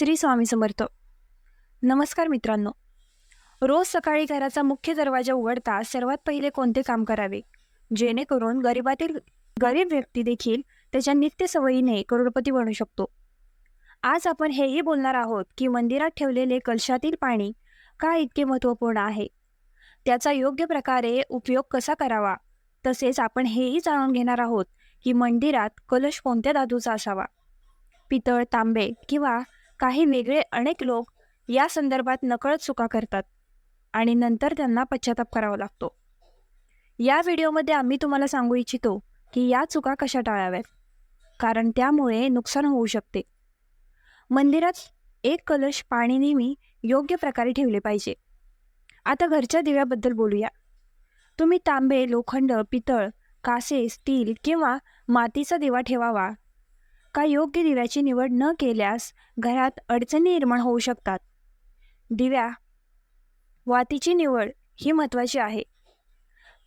श्री स्वामी समर्थ. नमस्कार मित्रांनो. रोज सकाळी घराचा मुख्य दरवाजा उघडता सर्वात पहिले कोणते काम करावे? जेणेकरून गरिबातील गरीब व्यक्ती देखील त्याच्या नित्य सवयीने करोडपती बनू शकतो. आज आपण हेही बोलणार आहोत की मंदिरात ठेवलेले कलशातील पाणी का इतके महत्त्वपूर्ण आहे? त्याचा योग्य प्रकारे उपयोग कसा करावा? तसेच आपण हेही जाणून घेणार आहोत की मंदिरात कलश कोणत्या धातूचा असावा? पितळ तांबे किंवा काही वेगळे अनेक लोक या संदर्भात नकळत चुका करतात आणि नंतर त्यांना पश्चाताप करावा लागतो. या व्हिडिओमध्ये आम्ही तुम्हाला सांगू इच्छितो की या चुका कशा टाळाव्यात? कारण त्यामुळे नुकसान होऊ शकते. मंदिरात एक कलश पाणी नेहमी योग्य प्रकारे ठेवले पाहिजे. आता घरच्या दिव्याबद्दल बोलूया. तुम्ही तांबे लोखंड पितळ कासे स्टील किंवा मातीचा दिवा ठेवावा का योग्य दिव्याची निवड न केल्यास घरात अडचणी निर्माण होऊ शकतात? दिव्या वातीची निवड ही महत्त्वाची आहे.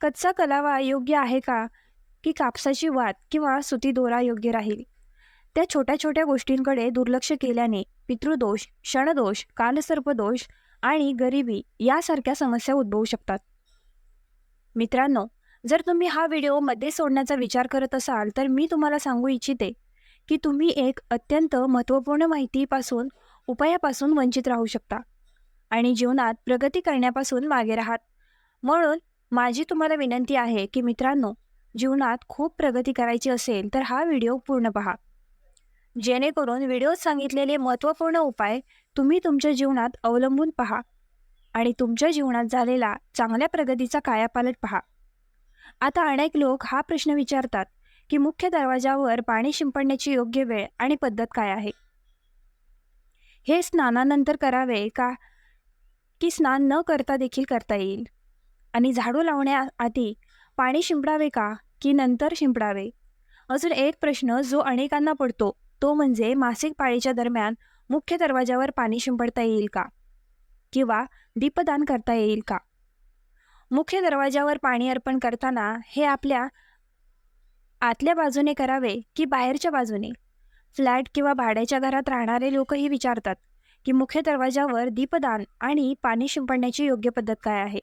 कच्चा कलावा योग्य आहे का? की कापसाची वात किंवा सुती दोरा योग्य राहील? त्या छोट्या छोट्या गोष्टींकडे दुर्लक्ष केल्याने पितृदोष क्षणदोष कालसर्पदोष आणि गरिबी यासारख्या समस्या उद्भवू शकतात. मित्रांनो जर तुम्ही हा व्हिडिओमध्ये सोडण्याचा विचार करत असाल तर मी तुम्हाला सांगू इच्छिते की तुम्ही एक अत्यंत महत्त्वपूर्ण माहितीपासून उपायापासून वंचित राहू शकता आणि जीवनात प्रगती करण्यापासून मागे राहात. म्हणून माझी तुम्हाला विनंती आहे की मित्रांनो जीवनात खूप प्रगती करायची असेल तर हा व्हिडिओ पूर्ण पहा. जेणेकरून व्हिडिओत सांगितलेले महत्त्वपूर्ण उपाय तुम्ही तुमच्या जीवनात अवलंबून पहा आणि तुमच्या जीवनात झालेला चांगल्या प्रगतीचा कायापालट पहा. आता अनेक लोक हा प्रश्न विचारतात की मुख्य दरवाजावर पाणी शिंपडण्याची योग्य वेळ आणि पद्धत काय आहे? हे स्नानानंतर करावे का? की स्नान न करता देखील करता येईल? आणि झाडू लावण्याआधी पाणी शिंपडावे का? की नंतर शिंपडावे? अजून एक प्रश्न जो अनेकांना पडतो तो म्हणजे मासिक पाळीच्या दरम्यान मुख्य दरवाजावर पाणी शिंपडता येईल का? किंवा दीपदान करता येईल का? मुख्य दरवाजावर पाणी अर्पण करताना हे आपल्या आतल्या बाजूने करावे की बाहेरच्या बाजूने? फ्लॅट किंवा भाड्याच्या घरात राहणारे लोकही विचारतात की मुख्य दरवाजावर दीपदान आणि पाणी शिंपडण्याची योग्य पद्धत काय आहे?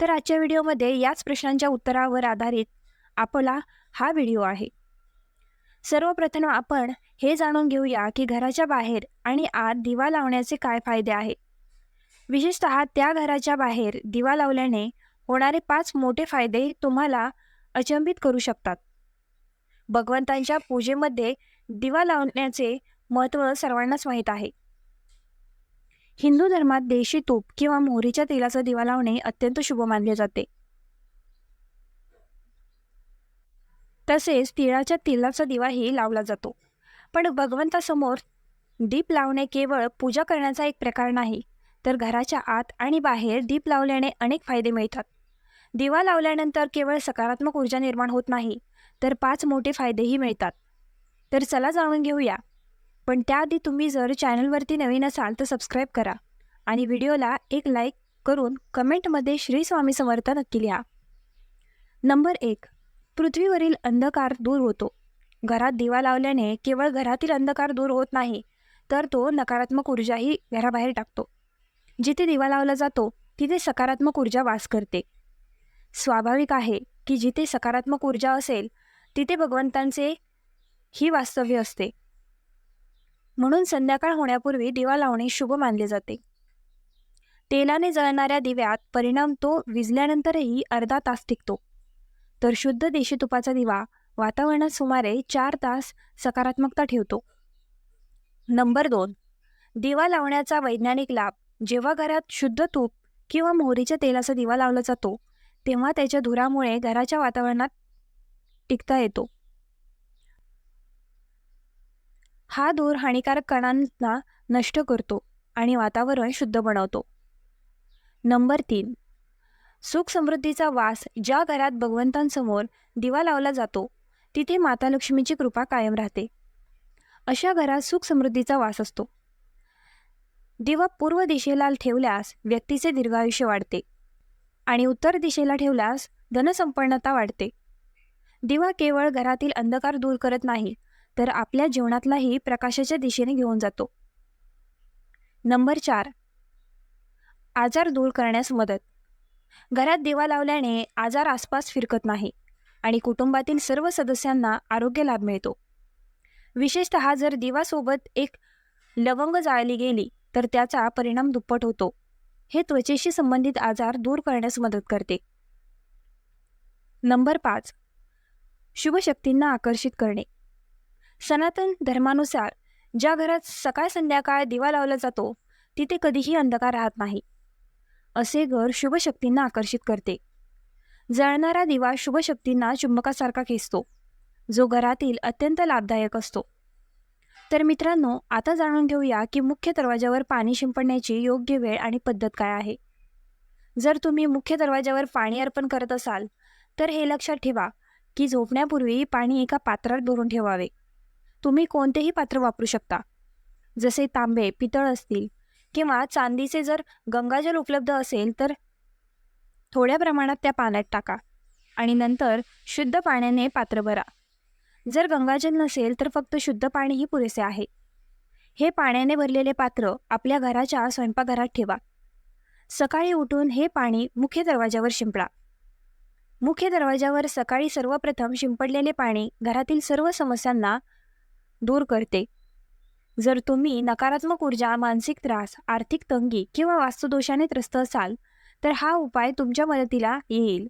तर आजच्या व्हिडिओमध्ये याच प्रश्नांच्या उत्तरावर आधारित आपला हा व्हिडिओ आहे. सर्वप्रथम आपण हे जाणून घेऊया की घराच्या बाहेर आणि आत दिवा लावण्याचे काय फायदे आहे. विशेषत त्या घराच्या बाहेर दिवा लावल्याने होणारे पाच मोठे फायदे तुम्हाला अचंबित करू शकतात. भगवंतांच्या पूजेमध्ये दिवा लावण्याचे महत्त्व सर्वांनाच माहीत आहे. हिंदू धर्मात देशी तूप किंवा मोहरीच्या तेलाचा दिवा लावणे अत्यंत शुभ मानले जाते. तसेच तिळाच्या तेलाचा दिवाही लावला जातो. पण भगवंतासमोर दीप लावणे केवळ पूजा करण्याचा एक प्रकार नाही तर घराच्या आत आणि बाहेर दीप लावल्याने अनेक फायदे मिळतात. दिवा लावल्यानंतर केवळ सकारात्मक ऊर्जा निर्माण होत नाही तर पाच मोठे फायदेही मिळतात. तर चला जाणून घेऊया. पण त्याआधी तुम्ही जर चॅनलवरती नवीन असाल तर सबस्क्राईब करा आणि व्हिडिओला एक लाईक करून कमेंटमध्ये श्री स्वामी समर्थ नक्की लिहा. नंबर एक. पृथ्वीवरील अंधकार दूर होतो. घरात दिवा लावल्याने केवळ घरातील अंधकार दूर होत नाही तर तो नकारात्मक ऊर्जाही घराबाहेर टाकतो. जिथे दिवा लावला जातो तिथे सकारात्मक ऊर्जा वास करते. स्वाभाविक आहे की जिथे सकारात्मक ऊर्जा असेल तिथे भगवंतांचे ही वास्तव्य असते. म्हणून संध्याकाळ होण्यापूर्वी दिवा लावणे शुभ मानले जाते. तेलाने जळणाऱ्या दिव्यात परिणाम तो विजल्यानंतरही अर्धा तास टिकतो. तर शुद्ध देशी तुपाचा दिवा वातावरणात सुमारे चार तास सकारात्मकता ठेवतो. नंबर दोन. दिवा लावण्याचा वैज्ञानिक लाभ जेव्हा घरात शुद्ध तूप किंवा मोहरीच्या तेलाचा दिवा लावला जातो तेव्हा त्याच्या धुरामुळे घराच्या वातावरणात टिकता येतो. हा धूर हानिकारक कणांना नष्ट करतो आणि वातावरण शुद्ध बनवतो. नंबर तीन. सुख समृद्धीचा वास ज्या घरात भगवंतांसमोर दिवा लावला जातो तिथे माता लक्ष्मीची कृपा कायम राहते. अशा घरात सुख समृद्धीचा वास असतो. दिवा पूर्व दिशेला ठेवल्यास व्यक्तीचे दीर्घायुष्य वाढते. आणि उत्तर दिशेला ठेवल्यास धनसंपन्नता वाढते. दिवा केवळ घरातील अंधकार दूर करत नाही तर आपल्या जीवनातलाही प्रकाशाच्या दिशेने घेऊन जातो. नंबर चार. आजार दूर करण्यास मदत. घरात दिवा लावल्याने आजार आसपास फिरकत नाही आणि कुटुंबातील सर्व सदस्यांना आरोग्य लाभ मिळतो. विशेषतः जर दिवासोबत एक लवंग जाळली गेली तर त्याचा परिणाम दुप्पट होतो. हे त्वचेशी संबंधित आजार दूर करण्यास मदत करते. नंबर पाच. शुभशक्तींना आकर्षित करणे. सनातन धर्मानुसार ज्या घरात सकाळ संध्याकाळ दिवा लावला जातो तिथे कधीही अंधकार राहत नाही. असे घर शुभशक्तींना आकर्षित करते. जळणारा दिवा शुभशक्तींना चुंबकासारखा खेचतो. जो घरातील अत्यंत लाभदायक असतो. तर मित्रांनो आता जाणून घेऊया की मुख्य दरवाजावर पाणी शिंपडण्याची योग्य वेळ आणि पद्धत काय आहे. जर तुम्ही मुख्य दरवाजावर पाणी अर्पण करत असाल तर हे लक्षात ठेवा की झोपण्यापूर्वी पाणी एका पात्रात भरून ठेवावे. तुम्ही कोणतेही पात्र वापरू शकता. जसे तांबे पितळ असतील किंवा चांदीचे जर गंगाजल उपलब्ध असेल तर थोड्या प्रमाणात त्या पाण्यात टाका आणि नंतर शुद्ध पाण्याने पात्र भरा. जर गंगाजल नसेल तर फक्त शुद्ध पाणीही पुरेसे आहे. हे पाण्याने भरलेले पात्र आपल्या घराच्या स्वयंपाकघरात ठेवा. सकाळी उठून हे पाणी मुख्य दरवाजावर शिंपडा. मुख्य दरवाजावर सकाळी सर्वप्रथम शिंपडलेले पाणी घरातील सर्व समस्यांना दूर करते. जर तुम्ही नकारात्मक ऊर्जा मानसिक त्रास आर्थिक तंगी किंवा वास्तुदोषाने त्रस्त असाल तर हा उपाय तुमच्या मदतीला येईल.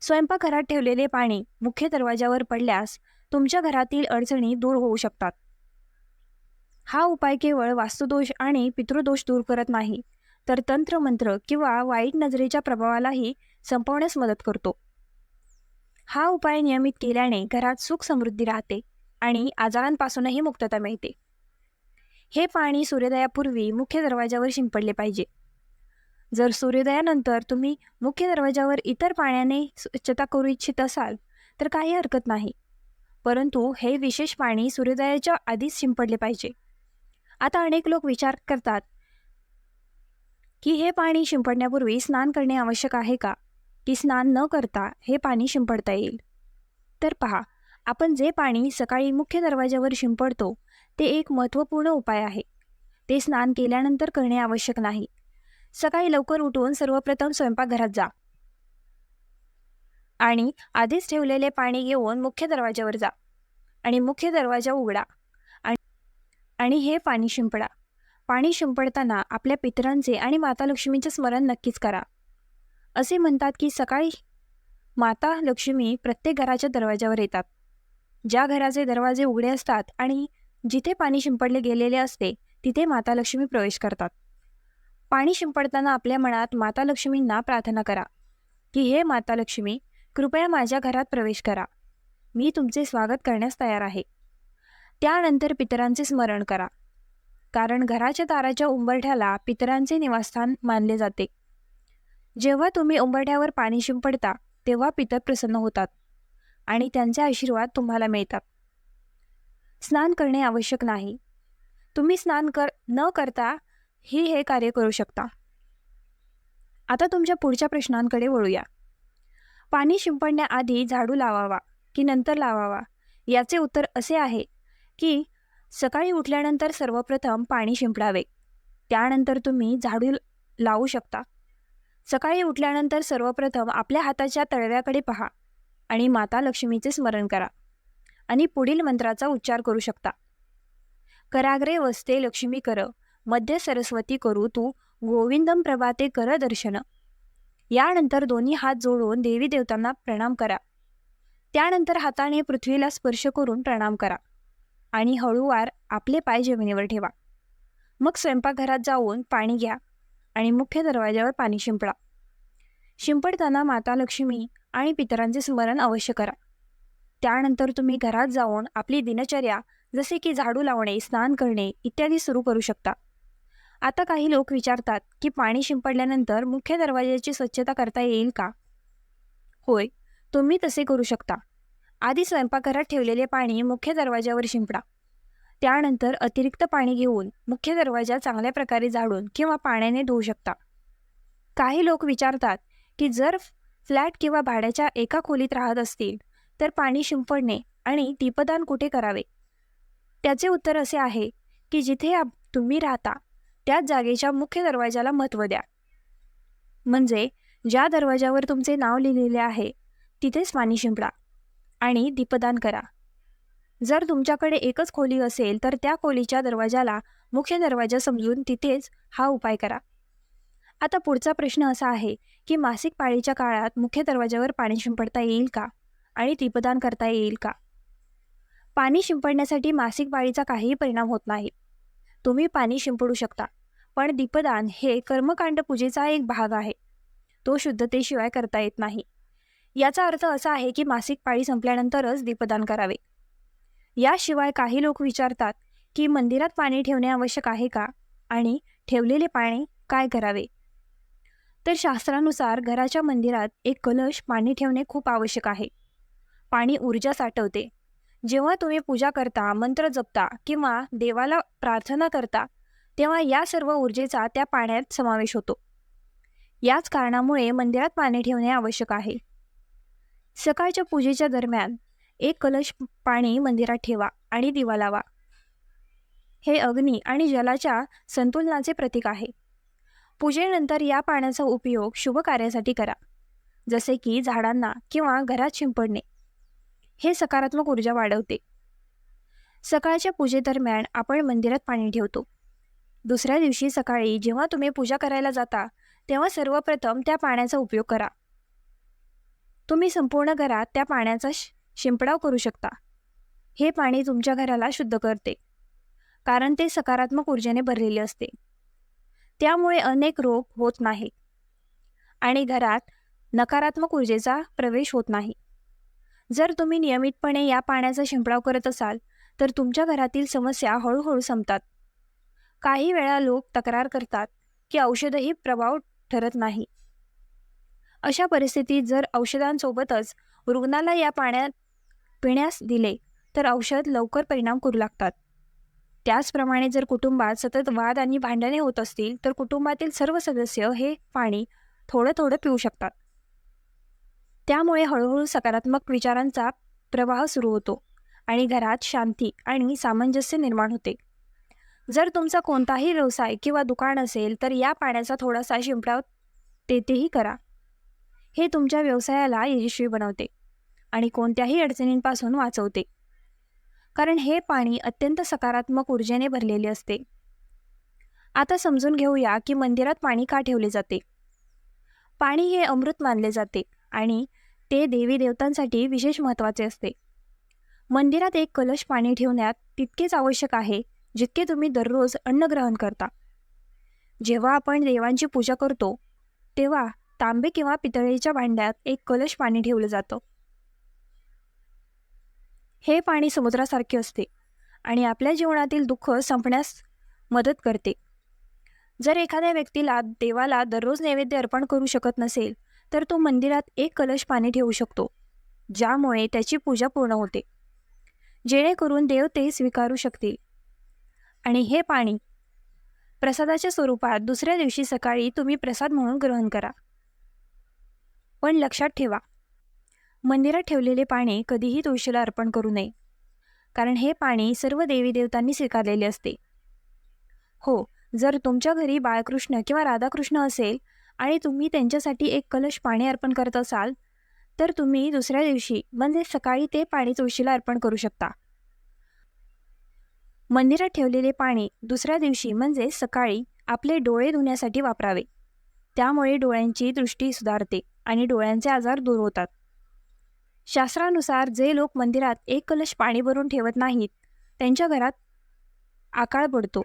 स्वयंपाकघरात ठेवलेले पाणी मुख्य दरवाजावर पडल्यास तुमच्या घरातील अडचणी दूर होऊ शकतात. हा उपाय केवळ वास्तुदोष आणि पितृदोष दूर करत नाही तर तंत्रमंत्र किंवा वाईट नजरेच्या प्रभावालाही संपवण्यास मदत करतो. हा उपाय नियमित केल्याने घरात सुख समृद्धी राहते आणि आजारांपासूनही मुक्तता मिळते. हे पाणी सूर्योदयापूर्वी मुख्य दरवाजावर शिंपडले पाहिजे. जर सूर्योदयानंतर तुम्ही मुख्य दरवाजावर इतर पाण्याने स्वच्छता करू इच्छित असाल तर काही हरकत नाही. परंतु हे विशेष पाणी सूर्योदयाच्या आधीच शिंपडले पाहिजे. आता अनेक लोक विचार करतात की हे पाणी शिंपडण्यापूर्वी स्नान करणे आवश्यक आहे का? की स्नान न करता हे पाणी शिंपडता येईल? तर पहा आपण जे पाणी सकाळी मुख्य दरवाजावर शिंपडतो ते एक महत्त्वपूर्ण उपाय आहे. ते स्नान केल्यानंतर करणे आवश्यक नाही. सकाळी लवकर उठून सर्वप्रथम स्वयंपाकघरात जा. आणि आधीच ठेवलेले पाणी घेऊन मुख्य दरवाजावर जा. आणि मुख्य दरवाजा उघडा. आणि हे पाणी शिंपडा. पाणी शिंपडताना आपल्या पितरांचे आणि माता लक्ष्मीचे स्मरण नक्कीच करा. असे म्हणतात की सकाळी माता लक्ष्मी प्रत्येक घराच्या दरवाजावर येतात. ज्या घराचे दरवाजे उघडे असतात आणि जिथे पाणी शिंपडले गेलेले असते तिथे माता लक्ष्मी प्रवेश करतात. पाणी शिंपडताना आपल्या मनात माता लक्ष्मींना प्रार्थना करा. की हे माता लक्ष्मी कृपया माझ्या घरात प्रवेश करा. मी तुमचे स्वागत करण्यास तयार आहे. त्यानंतर पितरांचे स्मरण करा. कारण घराच्या दाराच्या उंबरठ्याला पितरांचे निवासस्थान मानले जाते. जेव्हा तुम्ही उंबरठ्यावर पाणी शिंपडता तेव्हा पितर प्रसन्न होतात आणि त्यांचे आशीर्वाद तुम्हाला मिळतात. स्नान करणे आवश्यक नाही. तुम्ही स्नान कर न करता ही हे कार्य करू शकता. आता तुमच्या पुढच्या प्रश्नांकडे वळूया. पाणी शिंपडण्याआधी झाडू लावावा की नंतर लावावा? याचे उत्तर असे आहे की सकाळी उठल्यानंतर सर्वप्रथम पाणी शिंपडावे. त्यानंतर तुम्ही झाडू लावू शकता. सकाळी उठल्यानंतर सर्वप्रथम आपल्या हाताच्या तळव्याकडे पहा आणि माता लक्ष्मीचे स्मरण करा आणि पुढील मंत्राचा उच्चार करू शकता. कराग्रे वसते लक्ष्मी कर मध्य सरस्वती करू तू गोविंदम प्रभाते कर दर्शन. यानंतर दोन्ही हात जोडून देवी देवतांना प्रणाम करा. त्यानंतर हाताने पृथ्वीला स्पर्श करून प्रणाम करा. आणि हळूवार आपले पाय जमिनीवर ठेवा. मग स्वयंपाकघरात जाऊन पाणी घ्या आणि मुख्य दरवाज्यावर पाणी शिंपडा. शिंपडताना माता लक्ष्मी आणि पितरांचे स्मरण अवश्य करा. त्यानंतर तुम्ही घरात जाऊन आपली दिनचर्या जसे की झाडू लावणे स्नान करणे इत्यादी सुरू करू शकता. आता काही लोक विचारतात की पाणी शिंपडल्यानंतर मुख्य दरवाज्याची स्वच्छता करता येईल का? होय तुम्ही तसे करू शकता. आधी स्वयंपाकघरात ठेवलेले पाणी मुख्य दरवाज्यावर शिंपडा. त्यानंतर अतिरिक्त पाणी घेऊन मुख्य दरवाजा चांगल्या प्रकारे झाडून किंवा पाण्याने धुवू शकता. काही लोक विचारतात की जर फ्लॅट किंवा भाड्याच्या एका खोलीत राहत असतील तर पाणी शिंपडणे आणि दीपदान कुठे करावे? त्याचे उत्तर असे आहे की जिथे तुम्ही राहता त्याच जागेच्या मुख्य दरवाजाला महत्त्व द्या. म्हणजे ज्या दरवाजावर तुमचे नाव लिहिलेले आहे तिथेच पाणी शिंपडा आणि दीपदान करा. जर तुमच्याकडे एकच खोली असेल तर त्या खोलीच्या दरवाजाला मुख्य दरवाजा समजून तिथेच हा उपाय करा. आता पुढचा प्रश्न असा आहे की मासिक पाळीच्या काळात मुख्य दरवाजावर पाणी शिंपडता येईल का? आणि दीपदान करता येईल का? पाणी शिंपडण्यासाठी मासिक पाळीचा काहीही परिणाम होत नाही. तुम्ही पाणी शिंपडू शकता. पण दीपदान हे कर्मकांड पूजेचा एक भाग आहे. तो शुद्धतेशिवाय करता येत नाही. याचा अर्थ असा आहे की मासिक पाळी संपल्यानंतरच दीपदान करावे. याशिवाय काही लोक विचारतात की मंदिरात पाणी ठेवणे आवश्यक आहे का? आणि ठेवलेले पाणी काय करावे? तर शास्त्रानुसार घराच्या मंदिरात एक कलश पाणी ठेवणे खूप आवश्यक आहे. पाणी ऊर्जा साठवते. जेव्हा तुम्ही पूजा करता मंत्र जपता किंवा देवाला प्रार्थना करता तेव्हा या सर्व ऊर्जेचा त्या पाण्यात समावेश होतो. याच कारणामुळे मंदिरात पाणी ठेवणे आवश्यक आहे. सकाळच्या पूजेच्या दरम्यान एक कलश पाणी मंदिरात ठेवा आणि दिवा लावा. हे अग्नी आणि जलाच्या संतुलनाचे प्रतीक आहे. पूजेनंतर या पाण्याचा उपयोग शुभ कार्यासाठी करा. जसे की झाडांना किंवा घरात शिंपडणे. हे सकारात्मक ऊर्जा वाढवते. सकाळच्या पूजेदरम्यान आपण मंदिरात पाणी ठेवतो. दुसऱ्या दिवशी सकाळी जेव्हा तुम्ही पूजा करायला जाता तेव्हा सर्वप्रथम त्या पाण्याचा उपयोग करा. तुम्ही संपूर्ण घरात त्या पाण्याचा शिंपडाव करू शकता. हे पाणी तुमच्या घराला शुद्ध करते. कारण ते सकारात्मक ऊर्जेने भरलेले असते. त्यामुळे अनेक रोग होत नाही आणि घरात नकारात्मक ऊर्जेचा प्रवेश होत नाही. जर तुम्ही नियमितपणे या पाण्याचा शिंपडाव करत असाल तर तुमच्या घरातील समस्या हळूहळू संपतात. काही वेळा लोक तक्रार करतात की औषधही प्रभाव ठरत नाही. अशा परिस्थितीत जर औषधांसोबतच रुग्णाला या पाण्यात पिण्यास दिले तर औषध लवकर परिणाम करू लागतात. त्याचप्रमाणे जर कुटुंबात सतत वाद आणि भांडणे होत असतील तर कुटुंबातील सर्व सदस्य हे पाणी थोडं थोडं पिऊ शकतात. त्यामुळे हळूहळू सकारात्मक विचारांचा प्रवाह सुरू होतो आणि घरात शांती आणि सामंजस्य निर्माण होते. जर तुमचा कोणताही व्यवसाय किंवा दुकान असेल तर या पाण्याचा थोडासा शिंपडाव तेथेही करा. हे तुमच्या व्यवसायाला यशस्वी बनवते आणि कोणत्याही अडचणींपासून वाचवते. कारण हे पाणी अत्यंत सकारात्मक ऊर्जेने भरलेले असते. आता समजून घेऊया की मंदिरात पाणी का ठेवले जाते? पाणी हे अमृत मानले जाते आणि ते देवी देवतांसाठी विशेष महत्त्वाचे असते. मंदिरात एक कलश पाणी ठेवण्यात तितकेच आवश्यक आहे जितके तुम्ही दररोज अन्न ग्रहण करता. जेव्हा आपण देवांची पूजा करतो तेव्हा तांबे किंवा पितळेच्या भांड्यात एक कलश पाणी ठेवलं जातं. हे पाणी समुद्रासारखे असते आणि आपल्या जीवनातील दुःख संपण्यास मदत करते. जर एखाद्या व्यक्तीला देवाला दररोज नैवेद्य अर्पण करू शकत नसेल तर तो मंदिरात एक कलश पाणी ठेवू शकतो ज्यामुळे त्याची पूजा पूर्ण होते. जेणेकरून देव ते स्वीकारू शकतील. आणि हे पाणी प्रसादाच्या स्वरूपात दुसऱ्या दिवशी सकाळी तुम्ही प्रसाद म्हणून ग्रहण करा. पण लक्षात ठेवा मंदिरात ठेवलेले पाणी कधीही तुळशीला अर्पण करू नये कारण हे पाणी सर्व देवी देवतांनी स्वीकारलेले असते. हो जर तुमच्या घरी बाळकृष्ण किंवा राधाकृष्ण असेल आणि तुम्ही त्यांच्यासाठी एक कलश पाणी अर्पण करत असाल तर तुम्ही दुसऱ्या दिवशी म्हणजे सकाळी ते पाणी तुळशीला अर्पण करू शकता. मंदिरात ठेवलेले पाणी दुसऱ्या दिवशी म्हणजे सकाळी आपले डोळे धुण्यासाठी वापरावे. त्यामुळे डोळ्यांची दृष्टी सुधारते आणि डोळ्यांचे आजार दूर होतात. शास्त्रानुसार जे लोक मंदिरात एक कलश पाणी भरून ठेवत नाहीत त्यांच्या घरात आकाळ पडतो.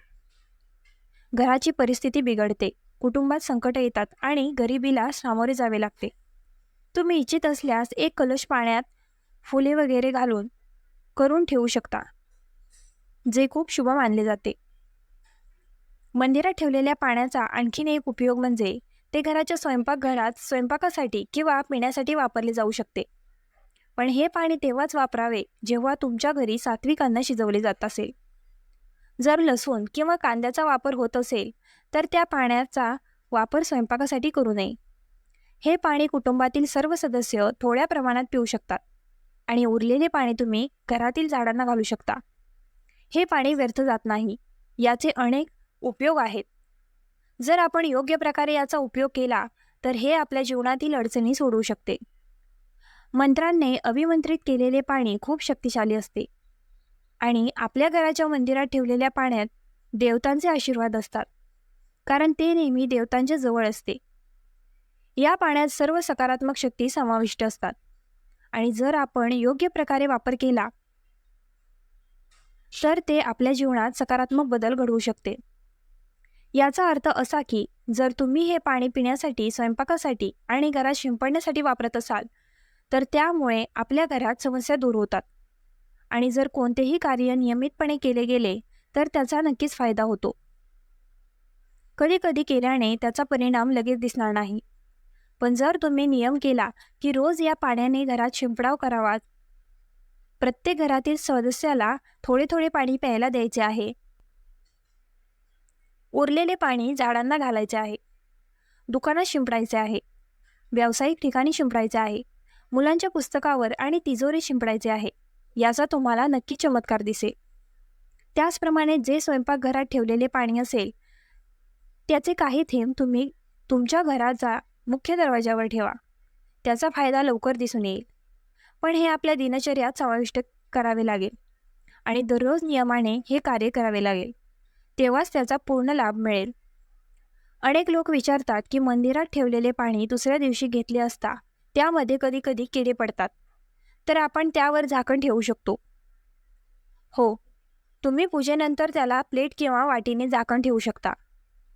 घराची परिस्थिती बिघडते. कुटुंबात संकट येतात आणि गरिबीला सामोरे जावे लागते. तुम्ही इच्छित असल्यास एक कलश पाण्यात फुले वगैरे घालून करून ठेवू शकता जे खूप शुभ मानले जाते. मंदिरात ठेवलेल्या पाण्याचा आणखीन एक उपयोग म्हणजे ते घराच्या स्वयंपाकघरात स्वयंपाकासाठी किंवा पिण्यासाठी वापरले जाऊ शकते. पण हे पाणी तेव्हाच वापरावे जेव्हा तुमच्या घरी सात्विक अन्न शिजवले जात असेल जर लसूण किंवा कांद्याचा वापर होत असेल तर त्या पाण्याचा वापर स्वयंपाकासाठी करू नये. हे पाणी कुटुंबातील सर्व सदस्य थोड्या प्रमाणात पिऊ शकतात आणि उरलेले पाणी तुम्ही घरातील झाडांना घालू शकता. हे पाणी व्यर्थ जात नाही याचे अनेक उपयोग आहेत. जर आपण योग्य प्रकारे याचा उपयोग केला तर हे आपल्या जीवनातील अडचणी सोडवू शकते. मंत्रांनी अभिमंत्रित केलेले पाणी खूप शक्तिशाली असते. आणि आपल्या घराच्या मंदिरात ठेवलेल्या पाण्यात देवतांचे आशीर्वाद असतात. कारण ते नेहमी देवतांच्या जवळ असते. या पाण्यात सर्व सकारात्मक शक्ती समाविष्ट असतात. आणि जर आपण योग्य प्रकारे वापर केला तर ते आपल्या जीवनात सकारात्मक बदल घडवू शकते. याचा अर्थ असा की जर तुम्ही हे पाणी पिण्यासाठी स्वयंपाकासाठी आणि घरात शिंपडण्यासाठी वापरत असाल तर त्यामुळे आपल्या घरात समस्या दूर होतात. आणि जर कोणतेही कार्य नियमितपणे केले गेले तर त्याचा नक्कीच फायदा होतो. कधी कधी केल्याने त्याचा परिणाम लगेच दिसणार नाही. पण जर तुम्ही नियम केला की रोज या पाण्याने घरात शिंपडाव करावा प्रत्येक घरातील सदस्याला थोडे थोडे पाणी प्यायला द्यायचे आहे. उरलेले पाणी झाडांना घालायचे आहे. दुकानात शिंपडायचे आहे. व्यावसायिक ठिकाणी शिंपडायचे आहे. मुलांच्या पुस्तकावर आणि तिजोरी शिंपडायचे आहे. याचा तुम्हाला नक्की चमत्कार दिसेल. त्याचप्रमाणे जे स्वयंपाकघरात ठेवलेले पाणी असेल त्याचे काही थेंब तुम्ही तुमच्या घराचा मुख्य दरवाजावर ठेवा. त्याचा फायदा लवकर दिसून येईल. पण हे आपल्या दिनचर्यात समाविष्ट करावे लागेल आणि दररोज नियमाने हे कार्य करावे लागेल. तेव्हाच त्याचा पूर्ण लाभ मिळेल. अनेक लोक विचारतात की मंदिरात ठेवलेले पाणी दुसऱ्या दिवशी घेतले असता त्यामध्ये कधी कधी किडे पडतात. तर आपण त्यावर झाकण ठेवू शकतो. हो तुम्ही पूजेनंतर त्याला प्लेट किंवा वाटीने झाकण ठेवू शकता.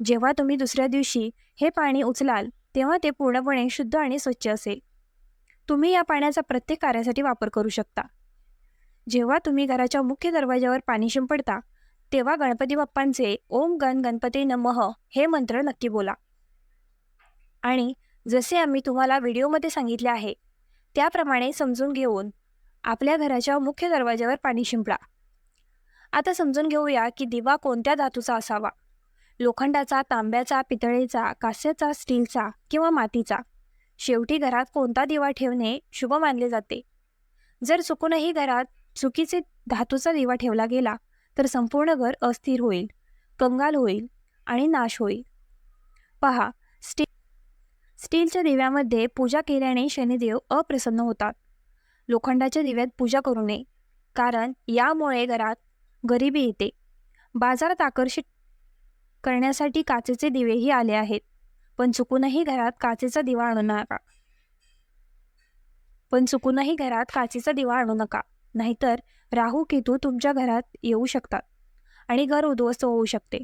जेव्हा तुम्ही दुसऱ्या दिवशी हे पाणी उचलाल तेव्हा ते पूर्णपणे शुद्ध आणि स्वच्छ असेल. तुम्ही या पाण्याचा प्रत्येक कार्यासाठी वापर करू शकता. जेव्हा तुम्ही घराच्या मुख्य दरवाज्यावर पाणी शिंपडता तेव्हा गणपती बाप्पांचे ओम गण गणपती नमः हे मंत्र नक्की बोला. आणि जसे आम्ही तुम्हाला व्हिडिओमध्ये सांगितले आहे त्याप्रमाणे समजून घेऊन आपल्या घराच्या मुख्य दरवाजावर पाणी शिंपडा आता समजून घेऊया की दिवा कोणत्या धातूचा असावा? लोखंडाचा तांब्याचा पितळेचा कास्याचा स्टीलचा किंवा मातीचा? शेवटी घरात कोणता दिवा ठेवणे शुभ मानले जाते? जर चुकूनही घरात चुकीचे धातूचा दिवा ठेवला गेला तर संपूर्ण घर अस्थिर होईल कंगाल होईल आणि नाश होईल. पहा स्टीलच्या दिव्यामध्ये पूजा केल्याने शनिदेव अप्रसन्न होतात. लोखंडाच्या दिव्यात पूजा करू नये कारण यामुळे घरात गरिबी येते. बाजारात आकर्षित करण्यासाठी काचेचे दिवेही आले आहेत पण चुकूनही घरात काचेचा दिवा आणू नका. पण चुकूनही घरात काचेचा दिवा आणू नका नाहीतर राहू केतू तुमच्या घरात येऊ शकतात आणि घर उद्ध्वस्त होऊ शकते.